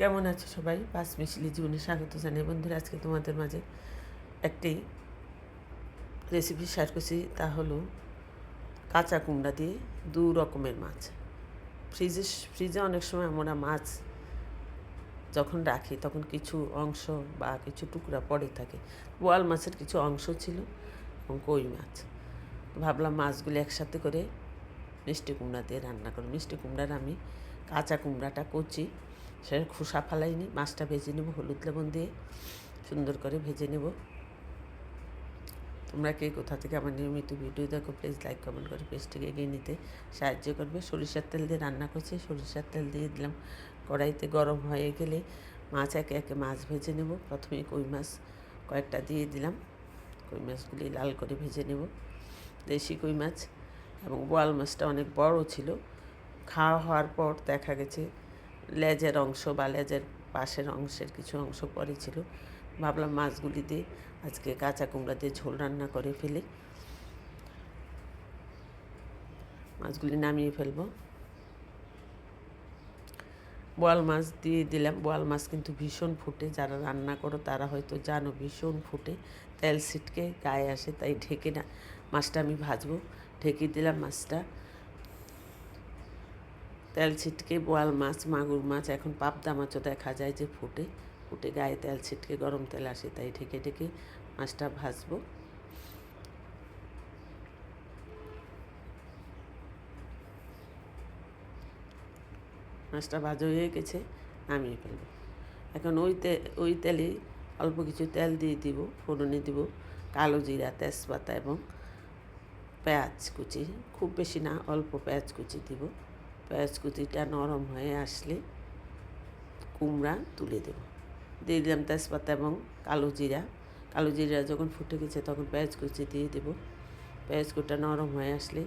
কেমন আছো সবাই? পাঁচ মিশলি জীবনে স্বাগত জানাই। বন্ধুরা, আজকে তোমাদের মাঝে একটি রেসিপি শেয়ার করছি। তা হলো কাঁচা কুমড়া দিয়ে দু রকমের মাছ। ফ্রিজে ফ্রিজে অনেক সময় আমরা মাছ যখন রাখি, তখন কিছু অংশ বা কিছু টুকরা পড়ে থাকে। বোয়াল মাছের কিছু অংশ ছিল এবং কই মাছ। ভাবলাম মাছগুলি একসাথে করে মিষ্টি কুমড়া দিয়ে রান্না করো মিষ্টি কুমড়ার আমি কাঁচা কুমড়াটা কচি সেটা খোসা ফালাইনি, মাছটা ভেজে নেব, হলুদ লবণ দিয়ে সুন্দর করে ভেজে নেব। তোমরা কে কোথা থেকে আমার নিয়মিত ভিডিও দেখো প্লিজ লাইক কমেন্ট করে পেজটিকে এগিয়ে নিতে সাহায্য করবে। সরিষার তেল দিয়ে রান্না করছি, সরিষার তেল দিয়ে দিলাম। কড়াইতে গরম হয়ে গেলে মাছ একে একে মাছ ভেজে নেব। প্রথমে কই মাছ কয়েকটা দিয়ে দিলাম। কই মাছগুলি লাল করে ভেজে নেব। দেশি কই মাছ এবং বোয়াল মাছটা অনেক বড় ছিল। খাওয়া হওয়ার পর দেখা গেছে লেজের অংশ বা লেজের পাশের অংশের কিছু অংশ পরে ছিল। ভাবলাম মাছগুলি দিয়ে আজকে কাঁচা কুমড়া দিয়ে ঝোল রান্না করে ফেলি। মাছগুলি নামিয়ে ফেলব। বোয়াল মাছ দিয়ে দিলাম। বোয়াল মাছ কিন্তু ভীষণ ফুটে। যারা রান্না করো তারা হয়তো জানো ভীষণ ফুটে। তেল ছিটকে গায়ে আসে, তাই ঢেকে না, মাছটা আমি ভাজবো। ঢেকে দিলাম মাছটা। তেল ছিটকে বোয়াল মাছ, মাগুর মাছ, এখন পাবদা মাছও দেখা যায় যে ফুটে। ফুটে গায়ে তেল ছিটকে, গরম তেল আসে, তাই ঢেকে ঢেকে মাছটা ভাজবো। মাছটা ভাজা হয়ে গেছে, নামিয়ে ফেলব। এখন ওই তে, ওই তেলে অল্প কিছু তেল দিয়ে দিব, ফোড়নে দিব কালো জিরা, তেজপাতা এবং পেঁয়াজ কুচি। খুব বেশি না, অল্প পেঁয়াজ কুচি দিব। পেঁয়াজ কুচিটা নরম হয়ে আসলে কুমড়া তুলে দেব। দিয়ে দিলাম তেজপাতা এবং কালো জিরা। কালো জিরা যখন ফুটে গেছে তখন পেঁয়াজ কুচি দিয়ে দেব। পেঁয়াজ কুচটা নরম হয়ে আসলে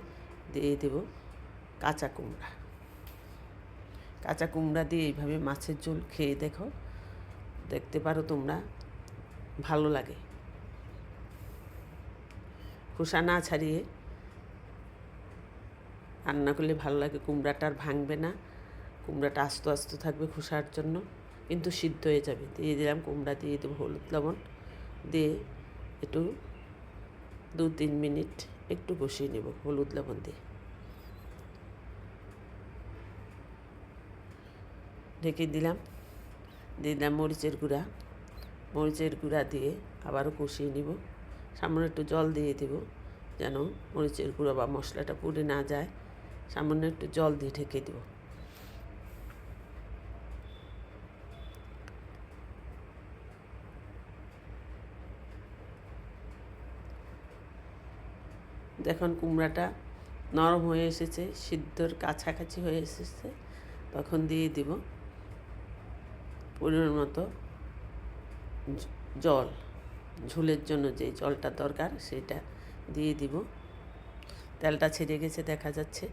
দিয়ে দেব কাঁচা কুমড়া। কাঁচা কুমড়া দিয়ে এইভাবে মাছের ঝোল খেয়ে দেখো। দেখতে পারো তোমরা, ভালো লাগে। খোসা না ছাড়িয়ে রান্না করলে ভালো লাগে, কুমড়াটা আর ভাঙবে না। কুমড়াটা আস্ত আস্ত থাকবে খোসার জন্য, কিন্তু সিদ্ধ হয়ে যাবে। দিয়ে দিলাম কুমড়া, দিয়ে দেবো হলুদ লবণ। দিয়ে একটু দু তিন মিনিট একটু কষিয়ে নেব হলুদ লবণ দিয়ে। ঢেকে দিলাম। দিয়ে দিলাম মরিচের গুঁড়া। মরিচের গুঁড়া দিয়ে আবারও কষিয়ে নিব। সামান্য একটু জল দিয়ে দেব, যেন মরিচের গুঁড়ো বা মশলাটা পুড়ে না যায়। সামান্য একটু জল দিয়ে ঢেকে দেব। দেখুন, কুমড়াটা নরম হয়ে এসেছে, সিদ্ধর কাছাকাছি হয়ে এসেছে, তখন দিয়ে দিব পরিমাণ মতো জল। ঝুলের জন্য যে জলটা দরকার, সেটা দিয়ে দিব। তেলটা ছেড়ে গেছে, দেখা যাচ্ছে।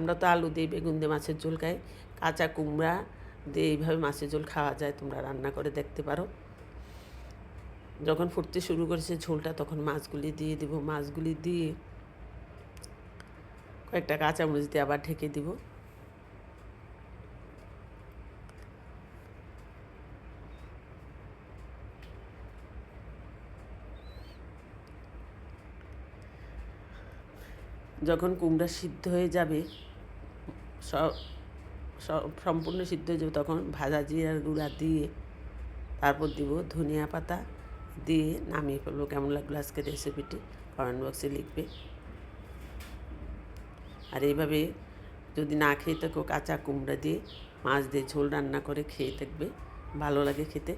আমরা তো আলু দিয়ে বেগুন দিয়ে মাছের ঝোল খাই, কাঁচা কুমড়া দিয়ে এইভাবে মাছের ঝোল খাওয়া যায়, তোমরা রান্না করে দেখতে পারো। যখন ফুটতে শুরু করেছে ঝোলটা, তখন মাছগুলি দিয়ে দিব। মাছগুলি দিয়ে কয়েকটা কাঁচামরিচ দিয়ে আবার ঢেকে দিব। যখন কুমড়া সিদ্ধ হয়ে যাবে সম্পূর্ণ সিদ্ধ হয়ে যাবে। তখন ভাজা জিরার গুঁড়া দিয়ে তারপর দিব ধনিয়া পাতা দিয়ে নামিয়ে ফেলব। কেমন লাগল আজকের রেসিপিটি কমেন্ট বক্সে লিখবে। আর এইভাবে যদি না খেয়ে থাকো, কাঁচা কুমড়া দিয়ে মাছ দিয়ে ঝোল রান্না করে খেয়ে থাকবে। ভালো লাগে খেতে।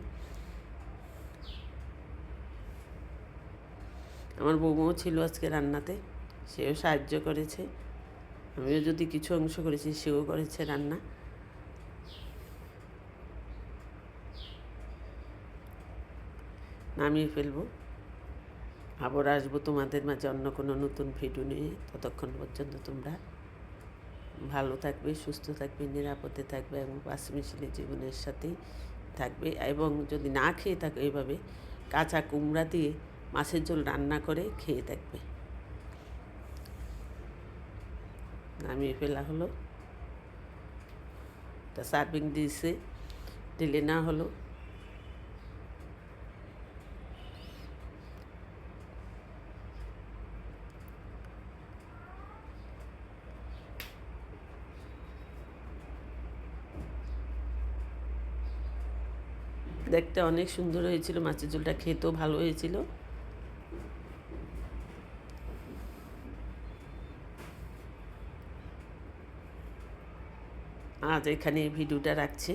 আমার বৌমাও ছিল আজকে রান্নাতে। সেও সাহায্য করেছে। আমিও যদি কিছু অংশ করেছি, সেও করেছে রান্না। নামিয়ে ফেলব। আবার আসব তোমাদের মাঝে অন্য কোনো নতুন ভিডিও নিয়ে। ততক্ষণ পর্যন্ত তোমরা ভালো থাকবে, সুস্থ থাকবে, নিরাপদে থাকবে এবং পাশমিশালি জীবনের সাথেই থাকবে এবং যদি না খেয়ে থাকো এইভাবে, কাঁচা কুমড়া দিয়ে মাছের ঝোল রান্না করে খেয়ে থাকবে। নামিয়ে ফেলা হলো। তা সার্ভিং দিয়েছে, দিলে না হলো। দেখতে অনেক সুন্দর হয়েছিল, মাছের ঝোলটা খেতেও ভালো হয়েছিল। আজ এখানে ভিডিওটা রাখছি।